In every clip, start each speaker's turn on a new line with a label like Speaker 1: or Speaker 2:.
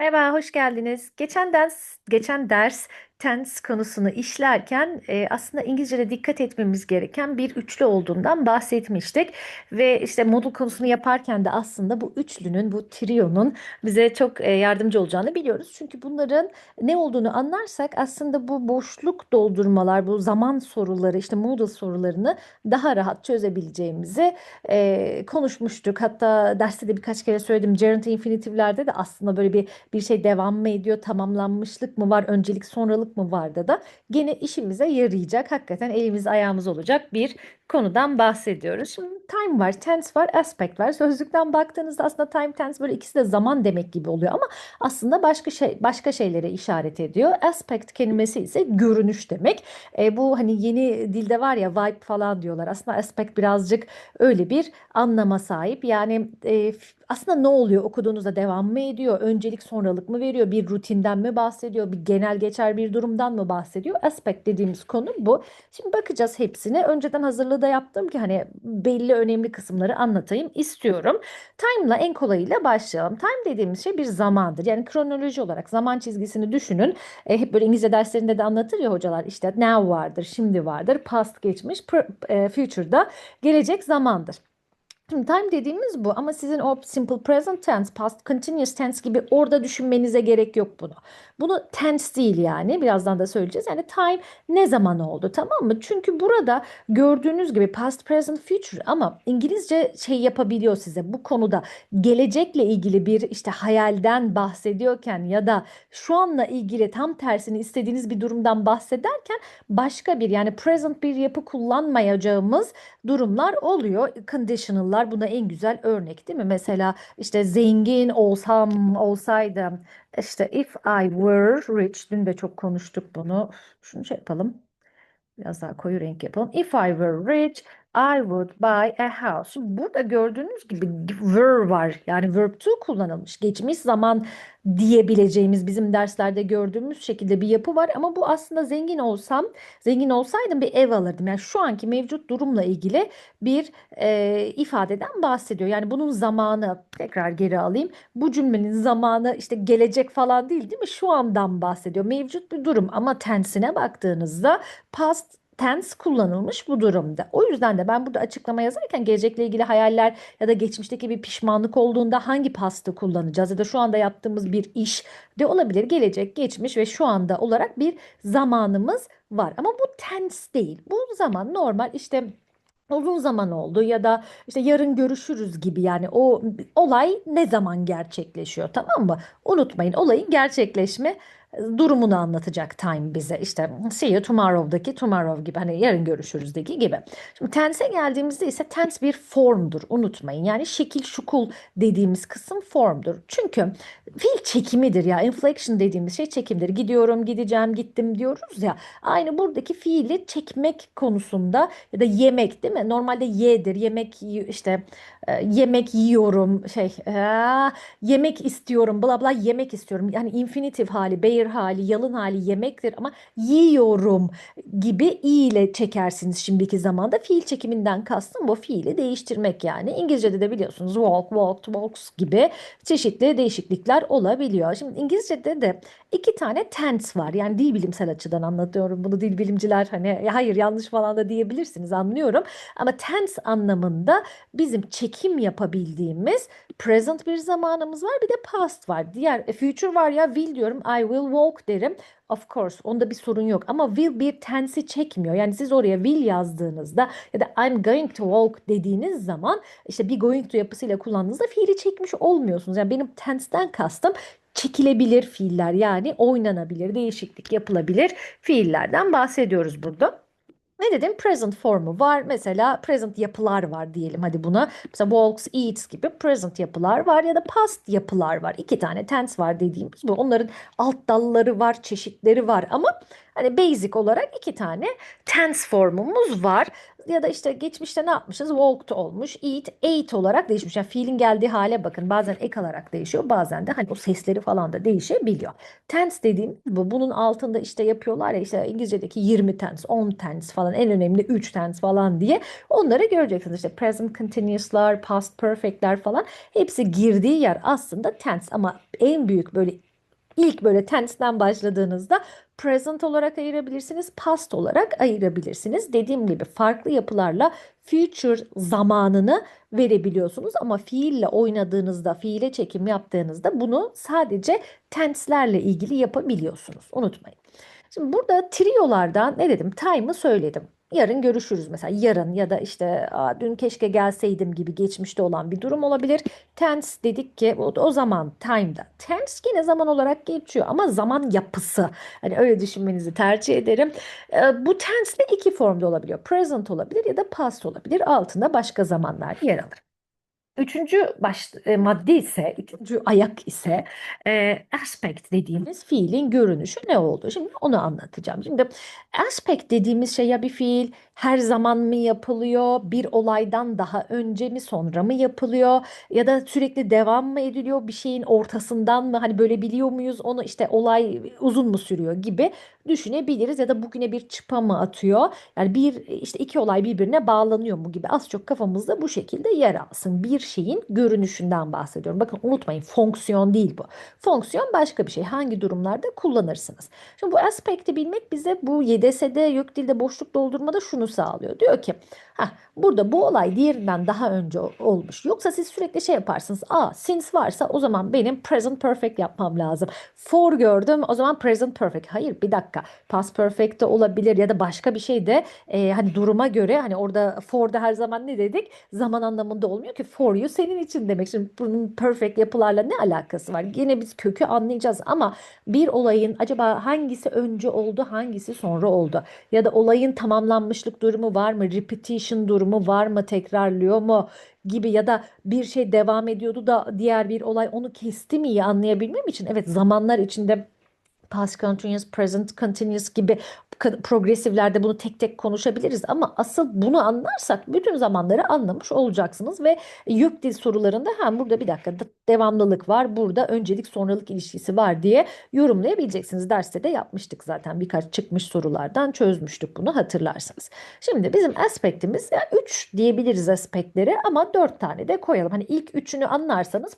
Speaker 1: Merhaba, hoş geldiniz. Geçen ders, geçen ders tense konusunu işlerken e, aslında İngilizce'de dikkat etmemiz gereken bir üçlü olduğundan bahsetmiştik. Ve işte modul konusunu yaparken de aslında bu üçlünün, bu trionun bize çok e, yardımcı olacağını biliyoruz. Çünkü bunların ne olduğunu anlarsak aslında bu boşluk doldurmalar, bu zaman soruları, işte model sorularını daha rahat çözebileceğimizi e, konuşmuştuk. Hatta derste de birkaç kere söyledim. Gerund infinitivlerde de aslında böyle bir bir şey devam mı ediyor, tamamlanmışlık mı var, öncelik sonralık mı var da da gene işimize yarayacak, hakikaten elimiz ayağımız olacak bir konudan bahsediyoruz. Şimdi time var, tense var, aspect var. Sözlükten baktığınızda aslında time tense böyle ikisi de zaman demek gibi oluyor ama aslında başka şey başka şeylere işaret ediyor. Aspect kelimesi ise görünüş demek. E, bu hani yeni dilde var ya vibe falan diyorlar. Aslında aspect birazcık öyle bir anlama sahip. Yani e, aslında ne oluyor okuduğunuzda devam mı ediyor? Öncelik sonralık mı veriyor? Bir rutinden mi bahsediyor? Bir genel geçer bir durumdan mı bahsediyor? Aspect dediğimiz konu bu. Şimdi bakacağız hepsine. Önceden hazırlığı da yaptım ki hani belli önemli kısımları anlatayım istiyorum. Time'la en kolayıyla başlayalım. Time dediğimiz şey bir zamandır. Yani kronoloji olarak zaman çizgisini düşünün. E, hep böyle İngilizce derslerinde de anlatır ya hocalar. İşte now vardır, şimdi vardır, past geçmiş, e, future'da gelecek zamandır. Şimdi time dediğimiz bu ama sizin o simple present tense, past continuous tense gibi orada düşünmenize gerek yok bunu. Bunu tense değil yani birazdan da söyleyeceğiz. Yani time ne zaman oldu tamam mı? Çünkü burada gördüğünüz gibi past, present, future ama İngilizce şey yapabiliyor size bu konuda gelecekle ilgili bir işte hayalden bahsediyorken ya da şu anla ilgili tam tersini istediğiniz bir durumdan bahsederken başka bir yani present bir yapı kullanmayacağımız durumlar oluyor. Conditional'lar buna en güzel örnek değil mi? Mesela işte zengin olsam olsaydım işte if I were rich dün de çok konuştuk bunu. Şunu şey yapalım. Biraz daha koyu renk yapalım. If I were rich, I would buy a house. Burada gördüğünüz gibi were var. Yani verb to kullanılmış. Geçmiş zaman diyebileceğimiz bizim derslerde gördüğümüz şekilde bir yapı var. Ama bu aslında zengin olsam, zengin olsaydım bir ev alırdım. Yani şu anki mevcut durumla ilgili bir e, ifadeden bahsediyor. Yani bunun zamanı tekrar geri alayım. Bu cümlenin zamanı işte gelecek falan değil değil mi? Şu andan bahsediyor. Mevcut bir durum ama tense'ine baktığınızda past tense kullanılmış bu durumda. O yüzden de ben burada açıklama yazarken gelecekle ilgili hayaller ya da geçmişteki bir pişmanlık olduğunda hangi pastı kullanacağız ya da şu anda yaptığımız bir iş de olabilir. Gelecek, geçmiş ve şu anda olarak bir zamanımız var. Ama bu tense değil. Bu zaman normal işte uzun zaman oldu ya da işte yarın görüşürüz gibi yani o olay ne zaman gerçekleşiyor tamam mı? Unutmayın olayın gerçekleşme durumunu anlatacak time bize. İşte see you tomorrow'daki tomorrow gibi hani yarın görüşürüzdeki gibi. Şimdi tense'e geldiğimizde ise tense bir formdur unutmayın. Yani şekil şukul dediğimiz kısım formdur. Çünkü fiil çekimidir ya. Inflection dediğimiz şey çekimdir. Gidiyorum, gideceğim, gittim diyoruz ya. Aynı buradaki fiili çekmek konusunda ya da yemek değil mi? Normalde yedir. Yemek işte e, yemek yiyorum şey yemek istiyorum bla bla yemek istiyorum. Yani infinitif hali, bear hali, yalın hali yemektir ama yiyorum gibi i ile çekersiniz şimdiki zamanda. Fiil çekiminden kastım bu fiili değiştirmek yani. İngilizce'de de biliyorsunuz walk, walked, walks gibi çeşitli değişiklikler olabiliyor. Şimdi İngilizce'de de iki tane tense var. Yani dil bilimsel açıdan anlatıyorum bunu. Dil bilimciler hani hayır yanlış falan da diyebilirsiniz anlıyorum. Ama tense anlamında bizim çekim yapabildiğimiz present bir zamanımız var bir de past var. Diğer e, future var ya will diyorum I will walk derim. Of course onda bir sorun yok ama will bir tense'i çekmiyor. Yani siz oraya will yazdığınızda ya da I'm going to walk dediğiniz zaman işte bir going to yapısıyla kullandığınızda fiili çekmiş olmuyorsunuz. Yani benim tense'den kastım çekilebilir fiiller yani oynanabilir, değişiklik yapılabilir fiillerden bahsediyoruz burada. Ne dedim? Present formu var. Mesela present yapılar var diyelim hadi buna. Mesela walks, eats gibi present yapılar var ya da past yapılar var. İki tane tense var dediğimiz bu. Onların alt dalları var, çeşitleri var ama hani basic olarak iki tane tense formumuz var ya da işte geçmişte ne yapmışız? Walked olmuş. Eat, ate olarak değişmiş. Yani fiilin geldiği hale bakın. Bazen ek alarak değişiyor. Bazen de hani o sesleri falan da değişebiliyor. Tense dediğim bu. Bunun altında işte yapıyorlar ya işte İngilizce'deki 20 tense, 10 tense falan en önemli 3 tense falan diye. Onları göreceksiniz. İşte present continuous'lar, past perfect'ler falan. Hepsi girdiği yer aslında tense ama en büyük böyle İlk böyle tense'den başladığınızda present olarak ayırabilirsiniz, past olarak ayırabilirsiniz. Dediğim gibi farklı yapılarla future zamanını verebiliyorsunuz ama fiille oynadığınızda, fiile çekim yaptığınızda bunu sadece tense'lerle ilgili yapabiliyorsunuz. Unutmayın. Şimdi burada triolardan ne dedim? Time'ı söyledim. Yarın görüşürüz mesela yarın ya da işte Aa, dün keşke gelseydim gibi geçmişte olan bir durum olabilir. Tense dedik ki o, o zaman time'da. Tense yine zaman olarak geçiyor ama zaman yapısı. Hani öyle düşünmenizi tercih ederim. Ee, bu tense de iki formda olabiliyor. Present olabilir ya da past olabilir. Altında başka zamanlar yer alır. Üçüncü baş, e, madde ise, üçüncü ayak ise e, aspect dediğimiz fiilin görünüşü ne oldu? Şimdi onu anlatacağım. Şimdi aspect dediğimiz şey ya bir fiil her zaman mı yapılıyor, bir olaydan daha önce mi sonra mı yapılıyor ya da sürekli devam mı ediliyor bir şeyin ortasından mı hani böyle biliyor muyuz onu işte olay uzun mu sürüyor gibi düşünebiliriz ya da bugüne bir çıpa mı atıyor? Yani bir işte iki olay birbirine bağlanıyor mu gibi az çok kafamızda bu şekilde yer alsın. Bir şeyin görünüşünden bahsediyorum. Bakın unutmayın fonksiyon değil bu. Fonksiyon başka bir şey. Hangi durumlarda kullanırsınız? Şimdi bu aspekti bilmek bize bu YDS'de yok dilde boşluk doldurmada şunu sağlıyor. Diyor ki ha burada bu olay diğerinden daha önce olmuş. Yoksa siz sürekli şey yaparsınız. Aa since varsa o zaman benim present perfect yapmam lazım. For gördüm o zaman present perfect. Hayır bir dakika. Past perfect de olabilir ya da başka bir şey de e, hani duruma göre hani orada for da her zaman ne dedik? Zaman anlamında olmuyor ki for you senin için demek. Şimdi bunun perfect yapılarla ne alakası var? Yine biz kökü anlayacağız ama bir olayın acaba hangisi önce oldu, hangisi sonra oldu? Ya da olayın tamamlanmışlık durumu var mı? Repetition durumu var mı? Tekrarlıyor mu? gibi ya da bir şey devam ediyordu da diğer bir olay onu kesti mi iyi anlayabilmem için evet zamanlar içinde past continuous, present continuous gibi progresiflerde bunu tek tek konuşabiliriz ama asıl bunu anlarsak bütün zamanları anlamış olacaksınız ve yük dil sorularında hem burada bir dakika devamlılık var, burada öncelik sonralık ilişkisi var diye yorumlayabileceksiniz. Derste de yapmıştık zaten birkaç çıkmış sorulardan çözmüştük bunu hatırlarsanız. Şimdi bizim aspektimiz yani 3 diyebiliriz aspektleri ama 4 tane de koyalım. Hani ilk üçünü anlarsanız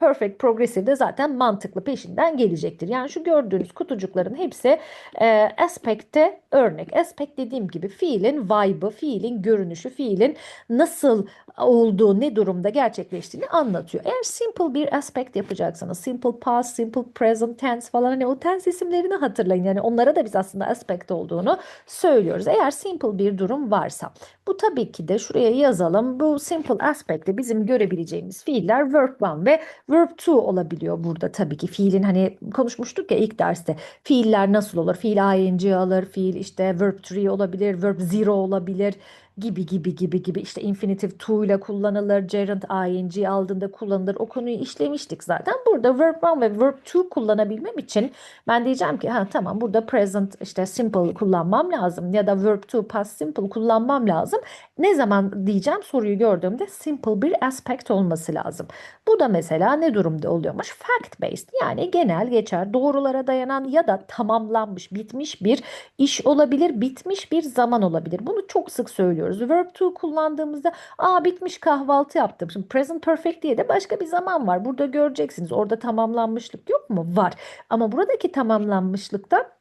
Speaker 1: Perfect Progressive de zaten mantıklı peşinden gelecektir. Yani şu gördüğünüz kutucukların hepsi e, aspekte örnek. Aspect dediğim gibi fiilin vibe'ı, fiilin görünüşü, fiilin nasıl olduğu, ne durumda gerçekleştiğini anlatıyor. Eğer simple bir aspect yapacaksanız, simple past, simple present tense falan hani o tense isimlerini hatırlayın. Yani onlara da biz aslında aspect olduğunu söylüyoruz. Eğer simple bir durum varsa. Bu tabii ki de şuraya yazalım. Bu simple aspect'te bizim görebileceğimiz fiiller verb one ve verb to olabiliyor burada tabii ki. Fiilin hani konuşmuştuk ya ilk derste. Fiiller nasıl olur? Fiil ing alır, fiil işte verb three olabilir, verb zero olabilir gibi gibi gibi gibi işte infinitive to ile kullanılır, gerund ing aldığında kullanılır. O konuyu işlemiştik zaten. Burada verb one ve verb to kullanabilmem için ben diyeceğim ki ha tamam burada present işte simple kullanmam lazım ya da verb to past simple kullanmam lazım. Ne zaman diyeceğim soruyu gördüğümde simple bir aspect olması lazım. Bu da mesela ne durumda oluyormuş? Fact based yani genel geçer doğrulara dayanan ya da tamamlanmış bitmiş bir iş olabilir bitmiş bir zaman olabilir. Bunu çok sık söylüyoruz. Verb to kullandığımızda aa bitmiş kahvaltı yaptım. Şimdi present perfect diye de başka bir zaman var. Burada göreceksiniz. Orada tamamlanmışlık yok mu? Var. Ama buradaki tamamlanmışlıkta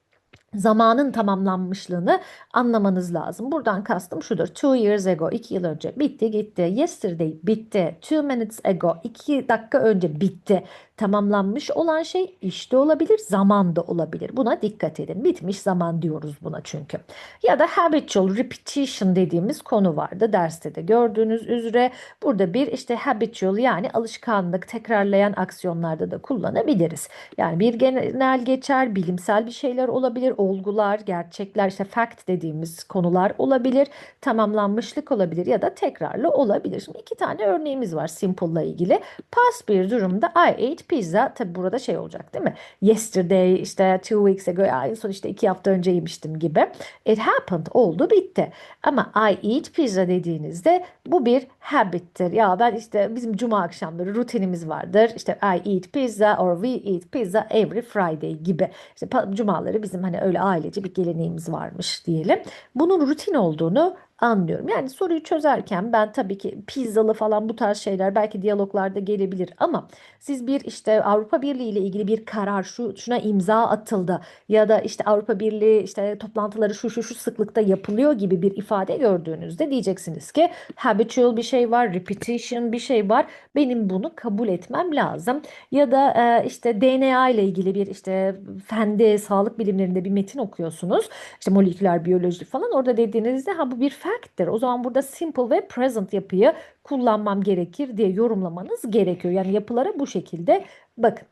Speaker 1: zamanın tamamlanmışlığını anlamanız lazım. Buradan kastım şudur. Two years ago, iki yıl önce bitti gitti. Yesterday bitti. Two minutes ago, iki dakika önce bitti. Tamamlanmış olan şey işte olabilir, zaman da olabilir. Buna dikkat edin. Bitmiş zaman diyoruz buna çünkü. Ya da habitual repetition dediğimiz konu vardı derste de gördüğünüz üzere. Burada bir işte habitual yani alışkanlık, tekrarlayan aksiyonlarda da kullanabiliriz. Yani bir genel geçer, bilimsel bir şeyler olabilir olgular, gerçekler, işte fact dediğimiz konular olabilir. Tamamlanmışlık olabilir ya da tekrarlı olabilir. Şimdi iki tane örneğimiz var simple'la ilgili. Past bir durumda I ate pizza. Tabi burada şey olacak değil mi? Yesterday işte two weeks ago en son işte iki hafta önce yemiştim gibi. It happened oldu bitti. Ama I eat pizza dediğinizde bu bir habittir. Ya ben işte bizim cuma akşamları rutinimiz vardır. İşte I eat pizza or we eat pizza every Friday gibi. İşte cumaları bizim hani öyle ailece bir geleneğimiz varmış diyelim. Bunun rutin olduğunu anlıyorum. Yani soruyu çözerken ben tabii ki pizzalı falan bu tarz şeyler belki diyaloglarda gelebilir ama siz bir işte Avrupa Birliği ile ilgili bir karar şu şuna imza atıldı ya da işte Avrupa Birliği işte toplantıları şu şu şu sıklıkta yapılıyor gibi bir ifade gördüğünüzde diyeceksiniz ki habitual bir şey var, repetition bir şey var. Benim bunu kabul etmem lazım. Ya da e, işte DNA ile ilgili bir işte fende sağlık bilimlerinde bir metin okuyorsunuz. İşte moleküler biyoloji falan orada dediğinizde ha bu bir fact'tir. O zaman burada simple ve present yapıyı kullanmam gerekir diye yorumlamanız gerekiyor. Yani yapılara bu şekilde bakın.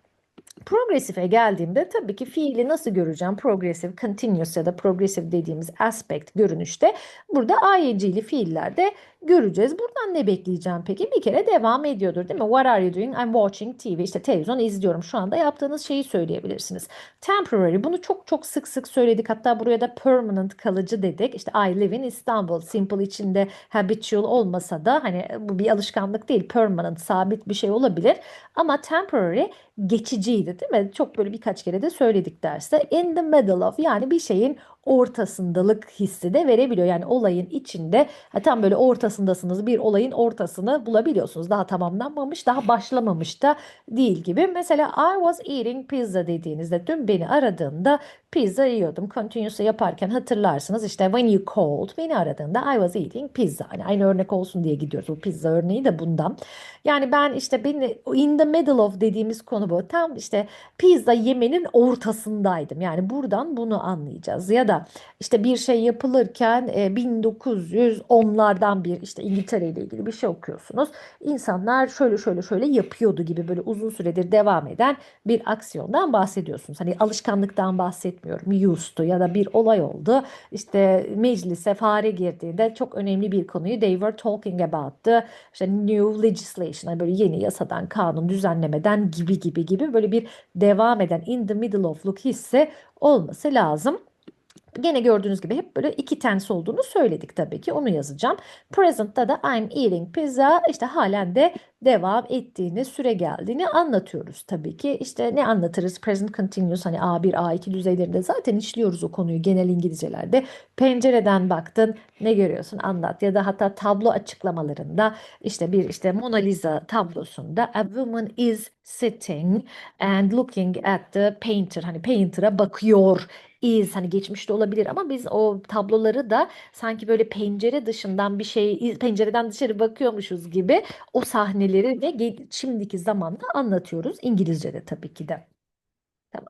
Speaker 1: Progressive'e geldiğimde tabii ki fiili nasıl göreceğim? Progressive, continuous ya da progressive dediğimiz aspect görünüşte burada ing'li fiillerde göreceğiz. Buradan ne bekleyeceğim peki? Bir kere devam ediyordur değil mi? What are you doing? I'm watching TV. İşte televizyon izliyorum. Şu anda yaptığınız şeyi söyleyebilirsiniz. Temporary. Bunu çok çok sık sık söyledik. Hatta buraya da permanent kalıcı dedik. İşte I live in Istanbul. Simple içinde habitual olmasa da hani bu bir alışkanlık değil. Permanent sabit bir şey olabilir. Ama temporary geçiciydi değil mi? Çok böyle birkaç kere de söyledik derste. In the middle of yani bir şeyin ortasındalık hissi de verebiliyor. Yani olayın içinde tam böyle ortasındasınız bir olayın ortasını bulabiliyorsunuz. Daha tamamlanmamış daha başlamamış da değil gibi. Mesela I was eating pizza dediğinizde dün beni aradığında pizza yiyordum. Continuously yaparken hatırlarsınız işte when you called beni aradığında I was eating pizza. Hani aynı örnek olsun diye gidiyoruz. Bu pizza örneği de bundan. Yani ben işte beni in the middle of dediğimiz konu bu. Tam işte pizza yemenin ortasındaydım. Yani buradan bunu anlayacağız. Ya da işte bir şey yapılırken e, 1910'lardan bir işte İngiltere ile ilgili bir şey okuyorsunuz. İnsanlar şöyle şöyle şöyle yapıyordu gibi böyle uzun süredir devam eden bir aksiyondan bahsediyorsunuz. Hani alışkanlıktan bahsetmiyorum. Used to ya da bir olay oldu. İşte meclise fare girdiğinde çok önemli bir konuyu they were talking about the new legislation. Yani böyle yeni yasadan, kanun, düzenlemeden gibi gibi gibi böyle bir devam eden in the middle of'luk hissi olması lazım. Gene gördüğünüz gibi hep böyle iki tense olduğunu söyledik tabii ki. Onu yazacağım. Present'ta da I'm eating pizza işte halen de devam ettiğini, süre geldiğini anlatıyoruz tabii ki. İşte ne anlatırız? Present continuous hani A1, A2 düzeylerinde zaten işliyoruz o konuyu genel İngilizcelerde. Pencereden baktın ne görüyorsun anlat ya da hatta tablo açıklamalarında işte bir işte Mona Lisa tablosunda a woman is sitting and looking at the painter hani painter'a bakıyor is hani geçmişte olabilir ama biz o tabloları da sanki böyle pencere dışından bir şey pencereden dışarı bakıyormuşuz gibi o sahneleri ve şimdiki zamanda anlatıyoruz İngilizce'de tabii ki de. Tamam.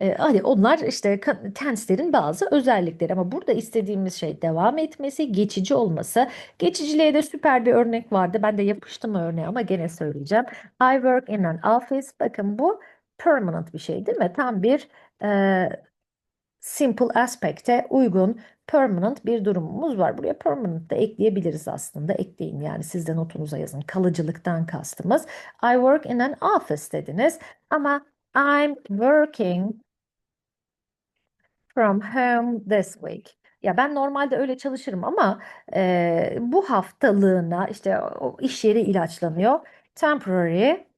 Speaker 1: Ee, hani onlar işte tense'lerin bazı özellikleri ama burada istediğimiz şey devam etmesi, geçici olması. Geçiciliğe de süper bir örnek vardı. Ben de yapıştım örneği ama gene söyleyeceğim. I work in an office. Bakın bu permanent bir şey değil mi? Tam bir e, simple aspect'e uygun permanent bir durumumuz var. Buraya permanent de ekleyebiliriz aslında. Ekleyin yani siz de notunuza yazın. Kalıcılıktan kastımız. I work in an office dediniz ama I'm working from home this week. Ya ben normalde öyle çalışırım ama e, bu haftalığına işte o iş yeri ilaçlanıyor. Temporary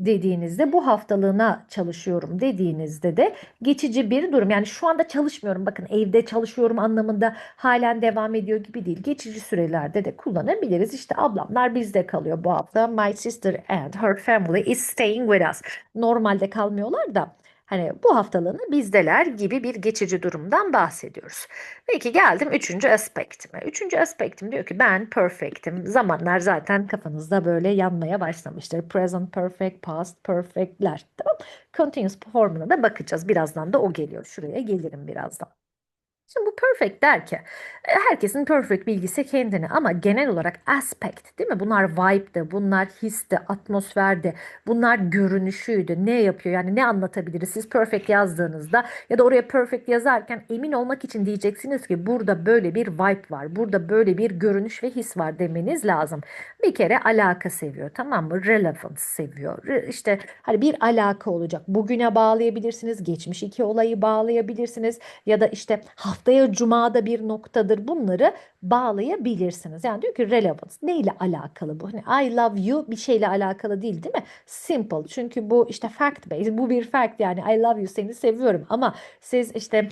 Speaker 1: dediğinizde bu haftalığına çalışıyorum dediğinizde de geçici bir durum. Yani şu anda çalışmıyorum bakın evde çalışıyorum anlamında halen devam ediyor gibi değil. Geçici sürelerde de kullanabiliriz. İşte ablamlar bizde kalıyor bu hafta. My sister and her family is staying with us. Normalde kalmıyorlar da Hani bu haftalığını bizdeler gibi bir geçici durumdan bahsediyoruz. Peki geldim üçüncü aspektime. Üçüncü aspektim diyor ki ben perfect'im. Zamanlar zaten kafanızda böyle yanmaya başlamıştır. Present perfect, past perfect'ler. Tamam. Continuous formuna da bakacağız. Birazdan da o geliyor. Şuraya gelirim birazdan. Şimdi bu perfect der ki e, herkesin perfect bilgisi kendine ama genel olarak aspect değil mi? Bunlar vibe'de, bunlar histe, atmosferde, bunlar görünüşüydü. Ne yapıyor? Yani ne anlatabiliriz? Siz perfect yazdığınızda ya da oraya perfect yazarken emin olmak için diyeceksiniz ki burada böyle bir vibe var. Burada böyle bir görünüş ve his var demeniz lazım. Bir kere alaka seviyor tamam mı? Relevance seviyor. İşte hani bir alaka olacak. Bugüne bağlayabilirsiniz. Geçmiş iki olayı bağlayabilirsiniz. Ya da işte haftaya cumada bir noktadır bunları bağlayabilirsiniz. Yani diyor ki relevance neyle alakalı bu? Hani I love you bir şeyle alakalı değil değil mi? Simple çünkü bu işte fact based bu bir fact yani I love you seni seviyorum ama siz işte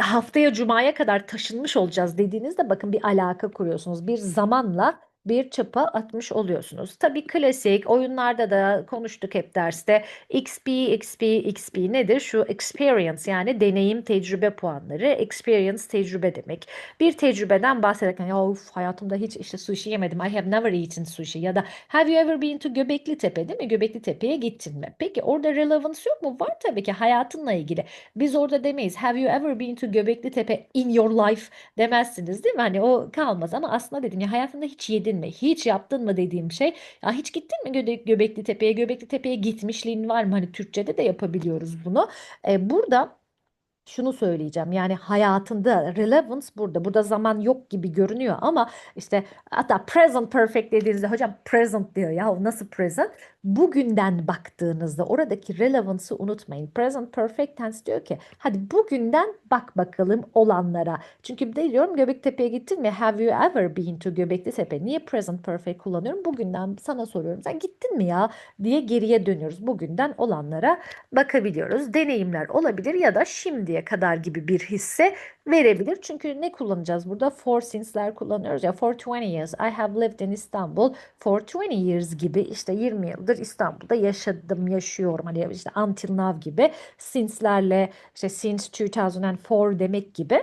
Speaker 1: haftaya cumaya kadar taşınmış olacağız dediğinizde bakın bir alaka kuruyorsunuz. Bir zamanla bir çapa atmış oluyorsunuz. Tabii klasik oyunlarda da konuştuk hep derste. XP, XP, XP nedir? Şu experience yani deneyim, tecrübe puanları. Experience tecrübe demek. Bir tecrübeden bahsederken ya of, hayatımda hiç işte sushi yemedim. I have never eaten sushi ya da have you ever been to Göbekli Tepe değil mi? Göbekli Tepe'ye gittin mi? Peki orada relevance yok mu? Var tabii ki hayatınla ilgili. Biz orada demeyiz. Have you ever been to Göbekli Tepe in your life demezsiniz değil mi? Hani o kalmaz ama aslında dedim ya hayatında hiç yedin mi? Hiç yaptın mı dediğim şey. Ya hiç gittin mi Göbekli Tepe'ye? Göbekli Tepe'ye gitmişliğin var mı? Hani Türkçe'de de yapabiliyoruz bunu. E, burada şunu söyleyeceğim yani hayatında relevance burada. Burada zaman yok gibi görünüyor ama işte hatta present perfect dediğinizde hocam present diyor ya nasıl present? Bugünden baktığınızda oradaki relevance'ı unutmayın. Present perfect tense diyor ki hadi bugünden bak bakalım olanlara. Çünkü de diyorum Göbektepe'ye gittin mi? Have you ever been to Göbekli Tepe? Niye present perfect kullanıyorum? Bugünden sana soruyorum. Sen gittin mi ya diye geriye dönüyoruz. Bugünden olanlara bakabiliyoruz. Deneyimler olabilir ya da şimdiye kadar gibi bir hisse verebilir. Çünkü ne kullanacağız burada? For since'ler kullanıyoruz ya. For 20 years I have lived in Istanbul for 20 years gibi işte 20 yıldır İstanbul'da yaşadım, yaşıyorum. Hani işte until now gibi since'lerle işte since 2004 demek gibi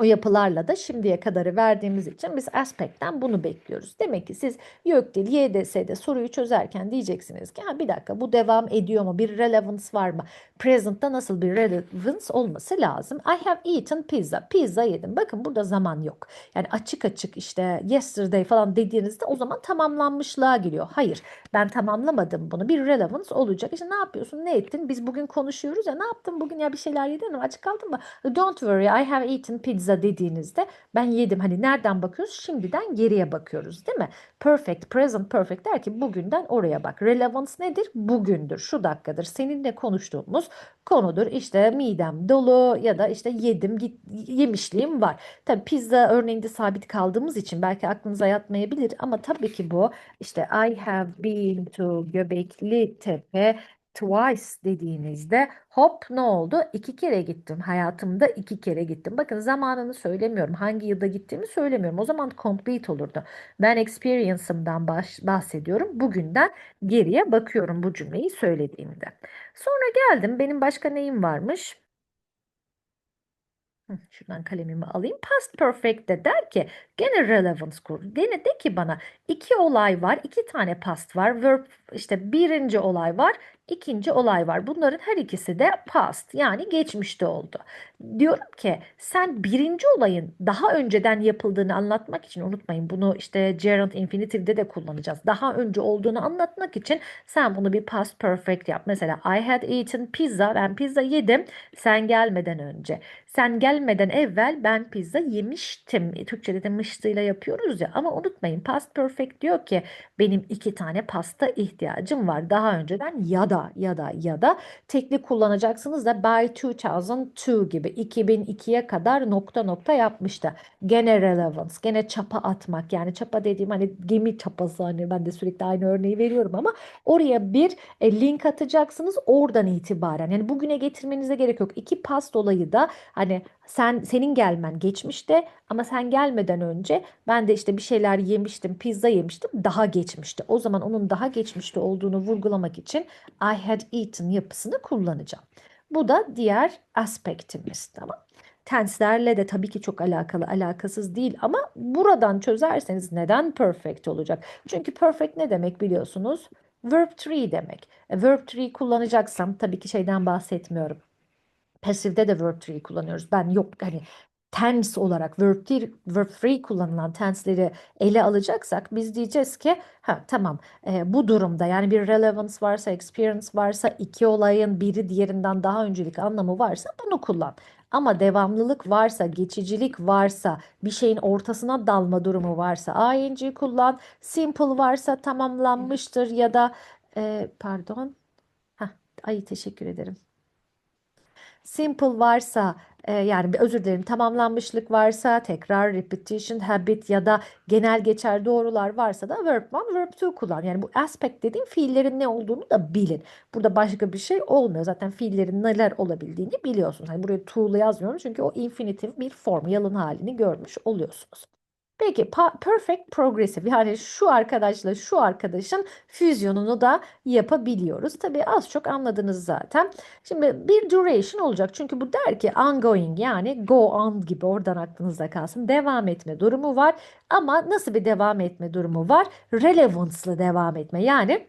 Speaker 1: o yapılarla da şimdiye kadarı verdiğimiz için biz aspektten bunu bekliyoruz. Demek ki siz YÖKDİL, YDS'de soruyu çözerken diyeceksiniz ki ha bir dakika bu devam ediyor mu? Bir relevance var mı? Present'ta nasıl bir relevance olması lazım? I have eaten pizza. Pizza yedim. Bakın burada zaman yok. Yani açık açık işte yesterday falan dediğinizde o zaman tamamlanmışlığa geliyor. Hayır ben tamamlamadım bunu. Bir relevance olacak. İşte ne yapıyorsun? Ne ettin? Biz bugün konuşuyoruz ya ne yaptın bugün ya bir şeyler yedin mi? Açık kaldın mı? Don't worry I have eaten pizza dediğinizde ben yedim. Hani nereden bakıyoruz? Şimdiden geriye bakıyoruz değil mi? Perfect, present perfect der ki bugünden oraya bak. Relevance nedir? Bugündür, şu dakikadır. Seninle konuştuğumuz konudur. İşte midem dolu ya da işte yedim, git, yemişliğim var. Tabii pizza örneğinde sabit kaldığımız için belki aklınıza yatmayabilir ama tabii ki bu işte I have been to Göbekli Tepe twice dediğinizde hop ne oldu? İki kere gittim. Hayatımda iki kere gittim. Bakın zamanını söylemiyorum. Hangi yılda gittiğimi söylemiyorum. O zaman complete olurdu. Ben experience'ımdan bahsediyorum. Bugünden geriye bakıyorum bu cümleyi söylediğimde. Sonra geldim. Benim başka neyim varmış? Şuradan kalemimi alayım. Past perfect de der ki gene relevance kur. Gene de ki bana iki olay var. iki tane past var. Verb işte birinci olay var. İkinci olay var. Bunların her ikisi de past yani geçmişte oldu. Diyorum ki sen birinci olayın daha önceden yapıldığını anlatmak için unutmayın bunu işte gerund infinitive'de de kullanacağız. Daha önce olduğunu anlatmak için sen bunu bir past perfect yap. Mesela I had eaten pizza. Ben pizza yedim sen gelmeden önce. Sen gelmeden evvel ben pizza yemiştim. E, Türkçe'de de mıştıyla yapıyoruz ya. Ama unutmayın past perfect diyor ki benim iki tane pasta ihtiyacım var. Daha önceden ya da ya da ya da tekli kullanacaksınız da by 2002 gibi 2002'ye kadar nokta nokta yapmıştı. Gene relevance, gene çapa atmak. Yani çapa dediğim hani gemi çapası hani ben de sürekli aynı örneği veriyorum ama oraya bir e, link atacaksınız oradan itibaren. Yani bugüne getirmenize gerek yok. İki past olayı da Hani sen senin gelmen geçmişte ama sen gelmeden önce ben de işte bir şeyler yemiştim, pizza yemiştim, daha geçmişte. O zaman onun daha geçmişte olduğunu vurgulamak için I had eaten yapısını kullanacağım. Bu da diğer aspektimiz, tamam. Tenselerle de tabii ki çok alakalı, alakasız değil ama buradan çözerseniz neden perfect olacak? Çünkü perfect ne demek biliyorsunuz? Verb tree demek. E, verb tree kullanacaksam tabii ki şeyden bahsetmiyorum. Passiv'de de verb tree kullanıyoruz. Ben yok hani tense olarak verb tree, verb free kullanılan tense'leri ele alacaksak biz diyeceğiz ki ha tamam e, bu durumda yani bir relevance varsa experience varsa iki olayın biri diğerinden daha öncelik anlamı varsa bunu kullan. Ama devamlılık varsa, geçicilik varsa, bir şeyin ortasına dalma durumu varsa ing kullan. Simple varsa tamamlanmıştır ya da e, pardon. Heh, ay teşekkür ederim. Simple varsa e, yani bir özür dilerim tamamlanmışlık varsa tekrar repetition, habit ya da genel geçer doğrular varsa da verb one, verb two kullan. Yani bu aspect dediğim fiillerin ne olduğunu da bilin. Burada başka bir şey olmuyor. Zaten fiillerin neler olabildiğini biliyorsunuz. Hani buraya to'lu yazmıyorum çünkü o infinitif bir form, yalın halini görmüş oluyorsunuz. Peki perfect progressive yani şu arkadaşla şu arkadaşın füzyonunu da yapabiliyoruz. Tabii az çok anladınız zaten. Şimdi bir duration olacak çünkü bu der ki ongoing yani go on gibi oradan aklınızda kalsın. Devam etme durumu var ama nasıl bir devam etme durumu var? Relevance'lı devam etme yani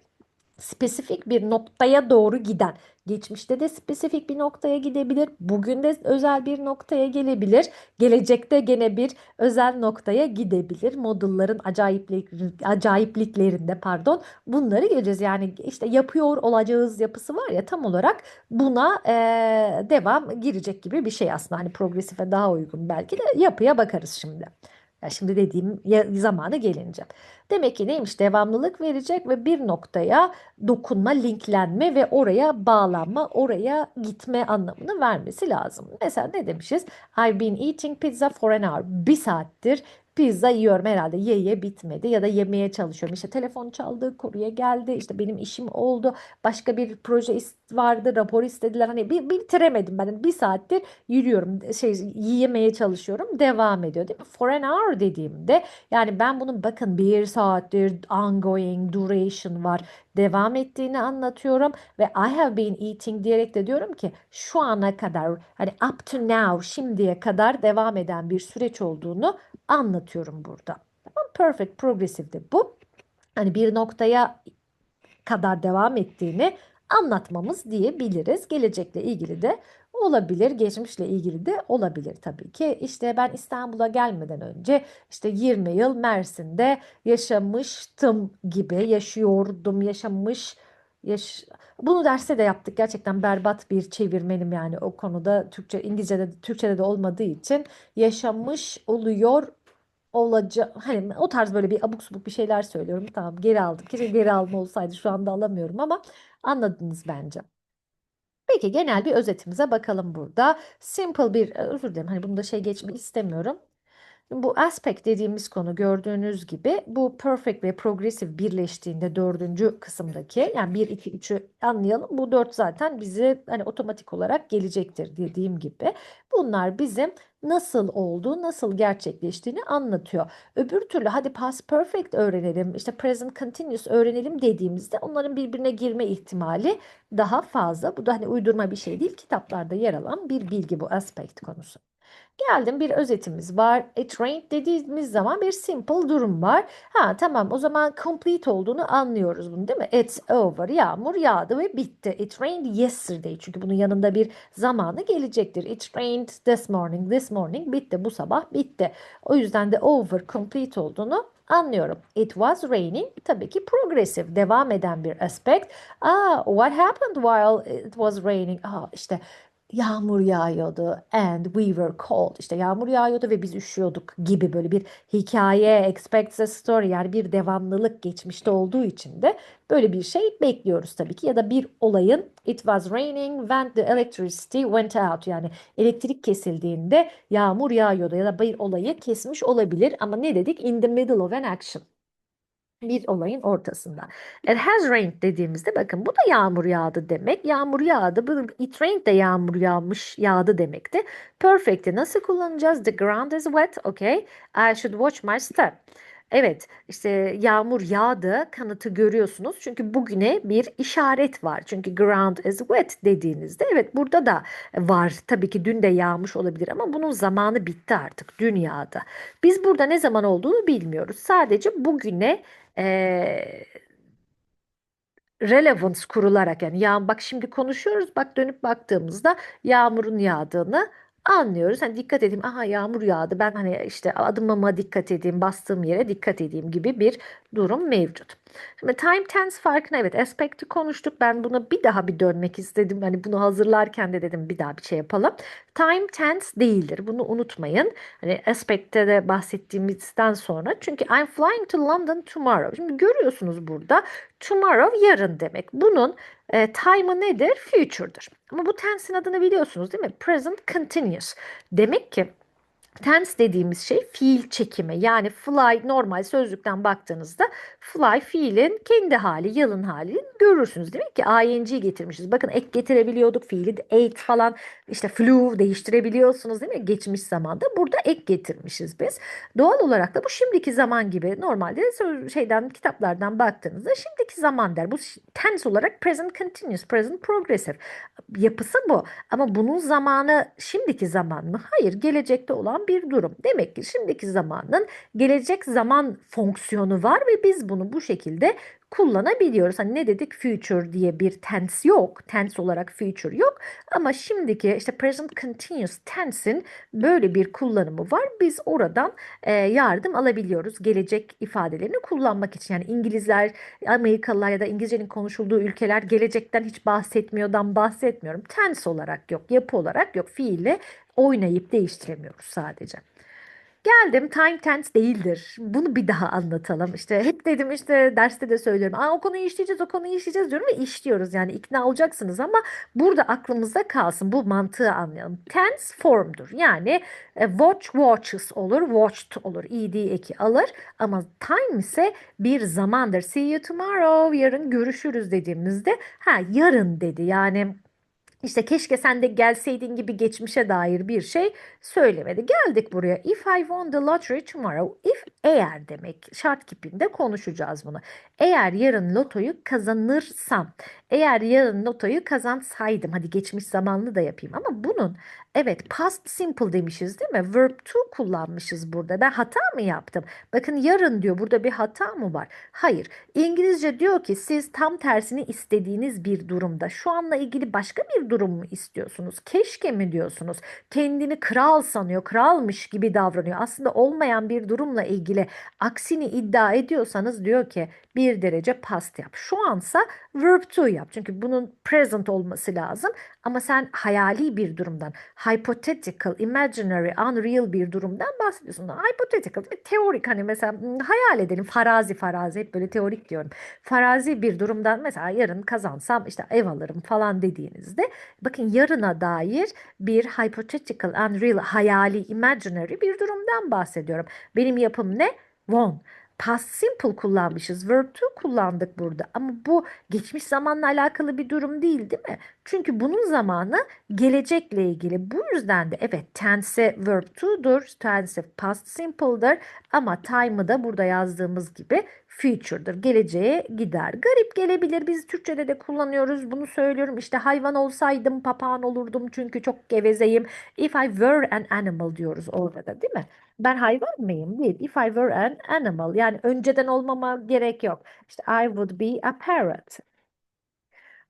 Speaker 1: spesifik bir noktaya doğru giden. Geçmişte de spesifik bir noktaya gidebilir. Bugün de özel bir noktaya gelebilir. Gelecekte gene bir özel noktaya gidebilir. Modulların acayiplik, acayipliklerinde pardon bunları göreceğiz. Yani işte yapıyor olacağız yapısı var ya tam olarak buna eee, devam girecek gibi bir şey aslında. Hani progresife daha uygun belki de yapıya bakarız şimdi. Ya şimdi dediğim ya- zamanı gelince. Demek ki neymiş? Devamlılık verecek ve bir noktaya dokunma, linklenme ve oraya bağlanma, oraya gitme anlamını vermesi lazım. Mesela ne demişiz? I've been eating pizza for an hour. Bir saattir pizza yiyorum herhalde. Ye ye bitmedi ya da yemeye çalışıyorum. İşte telefon çaldı, kurye geldi. İşte benim işim oldu. Başka bir proje vardı, rapor istediler. Hani bir bitiremedim ben. Bir saattir yürüyorum, şey yiyemeye çalışıyorum. Devam ediyor değil mi? For an hour dediğimde yani ben bunun bakın bir saattir ongoing duration var devam ettiğini anlatıyorum ve I have been eating diyerek de diyorum ki şu ana kadar hani up to now şimdiye kadar devam eden bir süreç olduğunu anlatıyorum burada. Tamam, perfect progressive de bu. Hani bir noktaya kadar devam ettiğini anlatmamız diyebiliriz. Gelecekle ilgili de olabilir, geçmişle ilgili de olabilir tabii ki. İşte ben İstanbul'a gelmeden önce işte 20 yıl Mersin'de yaşamıştım gibi, yaşıyordum, yaşamış, yaş bunu derste de yaptık. Gerçekten berbat bir çevirmenim yani o konuda Türkçe, İngilizce'de, Türkçe'de de olmadığı için yaşamış oluyor olacak hani o tarz böyle bir abuk subuk bir şeyler söylüyorum. Tamam geri aldım. Keşke geri alma olsaydı şu anda alamıyorum ama anladınız bence. Peki genel bir özetimize bakalım burada. Simple bir e, özür dilerim hani bunu da şey geçmek istemiyorum. Bu aspect dediğimiz konu gördüğünüz gibi bu perfect ve progressive birleştiğinde dördüncü kısımdaki yani 1, 2, 3'ü anlayalım. Bu 4 zaten bize hani otomatik olarak gelecektir dediğim gibi. Bunlar bizim nasıl olduğu, nasıl gerçekleştiğini anlatıyor. Öbür türlü hadi past perfect öğrenelim, işte present continuous öğrenelim dediğimizde onların birbirine girme ihtimali daha fazla. Bu da hani uydurma bir şey değil. Kitaplarda yer alan bir bilgi bu aspect konusu. Geldim bir özetimiz var. It rained dediğimiz zaman bir simple durum var. Ha tamam o zaman complete olduğunu anlıyoruz bunu değil mi? It's over. Yağmur yağdı ve bitti. It rained yesterday. Çünkü bunun yanında bir zamanı gelecektir. It rained this morning. This morning bitti. Bu sabah bitti. O yüzden de over complete olduğunu anlıyorum. It was raining tabii ki progressive devam eden bir aspect. Ah, what happened while it was raining? Ah, işte yağmur yağıyordu and we were cold. İşte yağmur yağıyordu ve biz üşüyorduk gibi böyle bir hikaye, expect a story yani bir devamlılık geçmişte olduğu için de böyle bir şey bekliyoruz tabii ki. Ya da bir olayın it was raining when the electricity went out yani elektrik kesildiğinde yağmur yağıyordu ya da bir olayı kesmiş olabilir ama ne dedik? In the middle of an action. Bir olayın ortasında. It has rained dediğimizde bakın bu da yağmur yağdı demek. Yağmur yağdı. İt rained de yağmur yağmış yağdı demekti. Perfect'i nasıl kullanacağız? The ground is wet. Okay. I should watch my step. Evet, işte yağmur yağdı kanıtı görüyorsunuz. Çünkü bugüne bir işaret var. Çünkü ground is wet dediğinizde evet burada da var. Tabii ki dün de yağmış olabilir ama bunun zamanı bitti artık dün yağdı. Biz burada ne zaman olduğunu bilmiyoruz. Sadece bugüne eee relevance kurularak yani yağ bak şimdi konuşuyoruz bak dönüp baktığımızda yağmurun yağdığını anlıyoruz. Hani dikkat edeyim aha yağmur yağdı ben hani işte adımıma dikkat edeyim bastığım yere dikkat edeyim gibi bir durum mevcut. Şimdi time tense farkına evet aspekti konuştuk. Ben buna bir daha bir dönmek istedim. Hani bunu hazırlarken de dedim bir daha bir şey yapalım. Time tense değildir. Bunu unutmayın. Hani aspekte de bahsettiğimizden sonra. Çünkü I'm flying to London tomorrow. Şimdi görüyorsunuz burada tomorrow yarın demek. Bunun E, time'ı nedir? Future'dır. Ama bu tense'in adını biliyorsunuz değil mi? Present continuous. Demek ki Tense dediğimiz şey fiil çekimi. Yani fly normal sözlükten baktığınızda fly fiilin kendi hali, yalın halini görürsünüz. Demek ki ing getirmişiz. Bakın ek getirebiliyorduk. Fiili ate falan işte flew değiştirebiliyorsunuz değil mi? Geçmiş zamanda. Burada ek getirmişiz biz. Doğal olarak da bu şimdiki zaman gibi normalde şeyden kitaplardan baktığınızda şimdiki zaman der. Bu tense olarak present continuous, present progressive yapısı bu. Ama bunun zamanı şimdiki zaman mı? Hayır, gelecekte olan bir durum. Demek ki şimdiki zamanın gelecek zaman fonksiyonu var ve biz bunu bu şekilde kullanabiliyoruz. Hani ne dedik? Future diye bir tense yok. Tense olarak future yok. Ama şimdiki işte present continuous tense'in böyle bir kullanımı var. Biz oradan e, yardım alabiliyoruz. Gelecek ifadelerini kullanmak için. Yani İngilizler, Amerikalılar ya da İngilizcenin konuşulduğu ülkeler gelecekten hiç bahsetmiyordan bahsetmiyorum. Tense olarak yok, yapı olarak yok. Fiille oynayıp değiştiremiyoruz sadece. Geldim time tense değildir. Bunu bir daha anlatalım. İşte hep dedim işte derste de söylüyorum. Aa, o konuyu işleyeceğiz, o konuyu işleyeceğiz diyorum ve işliyoruz. Yani ikna olacaksınız ama burada aklımızda kalsın. Bu mantığı anlayalım. Tense formdur. Yani e, watch watches olur, watched olur. ed eki alır ama time ise bir zamandır. See you tomorrow. Yarın görüşürüz dediğimizde ha yarın dedi. Yani işte keşke sen de gelseydin gibi geçmişe dair bir şey söylemedi. Geldik buraya. If I won the lottery tomorrow. If eğer demek. Şart kipinde konuşacağız bunu. Eğer yarın lotoyu kazanırsam. Eğer yarın lotoyu kazansaydım. Hadi geçmiş zamanlı da yapayım ama bunun evet past simple demişiz değil mi? Verb to kullanmışız burada. Ben hata mı yaptım? Bakın yarın diyor. Burada bir hata mı var? Hayır. İngilizce diyor ki siz tam tersini istediğiniz bir durumda. Şu anla ilgili başka bir durum mu istiyorsunuz? Keşke mi diyorsunuz? Kendini kral sanıyor, kralmış gibi davranıyor. Aslında olmayan bir durumla ilgili aksini iddia ediyorsanız diyor ki bir derece past yap. Şu ansa verb to yap. Çünkü bunun present olması lazım. Ama sen hayali bir durumdan, hypothetical, imaginary, unreal bir durumdan bahsediyorsun. Hypothetical, mi? teorik hani mesela hmm, hayal edelim. Farazi farazi hep böyle teorik diyorum. Farazi bir durumdan mesela yarın kazansam işte ev alırım falan dediğinizde bakın yarına dair bir hypothetical, unreal, hayali, imaginary bir durumdan bahsediyorum. Benim yapım ne? Won. Past simple kullanmışız. Verb to kullandık burada. Ama bu geçmiş zamanla alakalı bir durum değil, değil mi? Çünkü bunun zamanı gelecekle ilgili. Bu yüzden de evet tense verb to'dur. Tense past simple'dır. Ama time'ı da burada yazdığımız gibi future'dır. Geleceğe gider. Garip gelebilir. Biz Türkçe'de de kullanıyoruz. Bunu söylüyorum. İşte hayvan olsaydım papağan olurdum çünkü çok gevezeyim. If I were an animal diyoruz orada da değil mi? Ben hayvan mıyım? Değil. If I were an animal. Yani önceden olmama gerek yok. İşte I would be a parrot.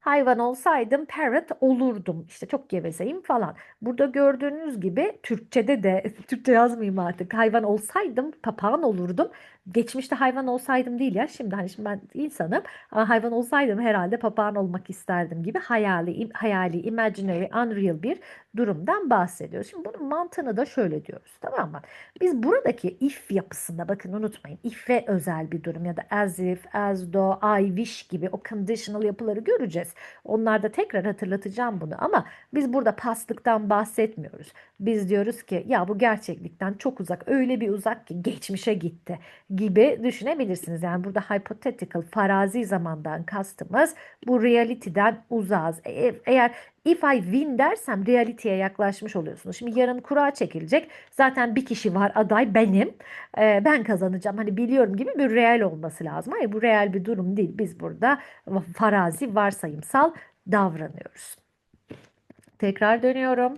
Speaker 1: Hayvan olsaydım parrot olurdum. İşte çok gevezeyim falan. Burada gördüğünüz gibi Türkçe'de de Türkçe yazmayayım artık. Hayvan olsaydım papağan olurdum. Geçmişte hayvan olsaydım değil ya. Şimdi hani şimdi ben insanım hayvan olsaydım herhalde papağan olmak isterdim gibi hayali, hayali, imaginary, unreal bir durumdan bahsediyoruz. Şimdi bunun mantığını da şöyle diyoruz. Tamam mı? Biz buradaki if yapısında bakın unutmayın. If'e özel bir durum ya da as if, as though, I wish gibi o conditional yapıları göreceğiz. Onlarda tekrar hatırlatacağım bunu ama biz burada pastlıktan bahsetmiyoruz. Biz diyoruz ki ya bu gerçeklikten çok uzak. Öyle bir uzak ki geçmişe gitti gibi düşünebilirsiniz. Yani burada hypothetical, farazi zamandan kastımız bu reality'den uzağız. E- Eğer if I win dersem reality'ye yaklaşmış oluyorsunuz. Şimdi yarın kura çekilecek. Zaten bir kişi var aday benim. Ee, ben kazanacağım. Hani biliyorum gibi bir real olması lazım. Hayır bu real bir durum değil. Biz burada farazi, varsayımsal davranıyoruz. Tekrar dönüyorum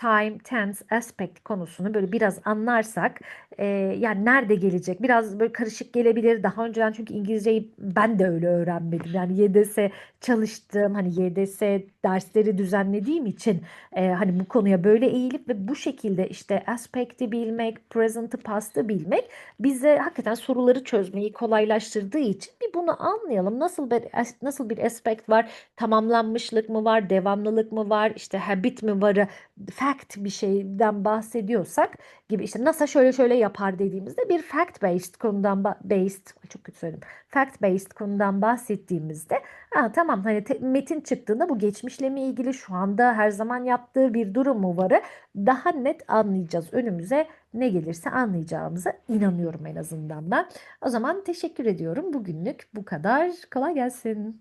Speaker 1: time, tense, aspect konusunu böyle biraz anlarsak e, yani nerede gelecek biraz böyle karışık gelebilir. Daha önceden çünkü İngilizceyi ben de öyle öğrenmedim. Yani YDS çalıştım hani YDS dersleri düzenlediğim için e, hani bu konuya böyle eğilip ve bu şekilde işte aspect'i bilmek, present'ı, past'ı bilmek bize hakikaten soruları çözmeyi kolaylaştırdığı için bir bunu anlayalım. Nasıl bir nasıl bir aspect var? Tamamlanmışlık mı var? Devamlılık mı var? İşte habit mi var? Fact bir şeyden bahsediyorsak gibi işte NASA şöyle şöyle yapar dediğimizde bir fact based konudan ba- based çok kötü söyledim. Fact based konudan bahsettiğimizde Aa, tamam hani te- metin çıktığında bu geçmişle mi ilgili şu anda her zaman yaptığı bir durum mu varı daha net anlayacağız. Önümüze ne gelirse anlayacağımıza inanıyorum en azından ben. O zaman teşekkür ediyorum. Bugünlük bu kadar. Kolay gelsin.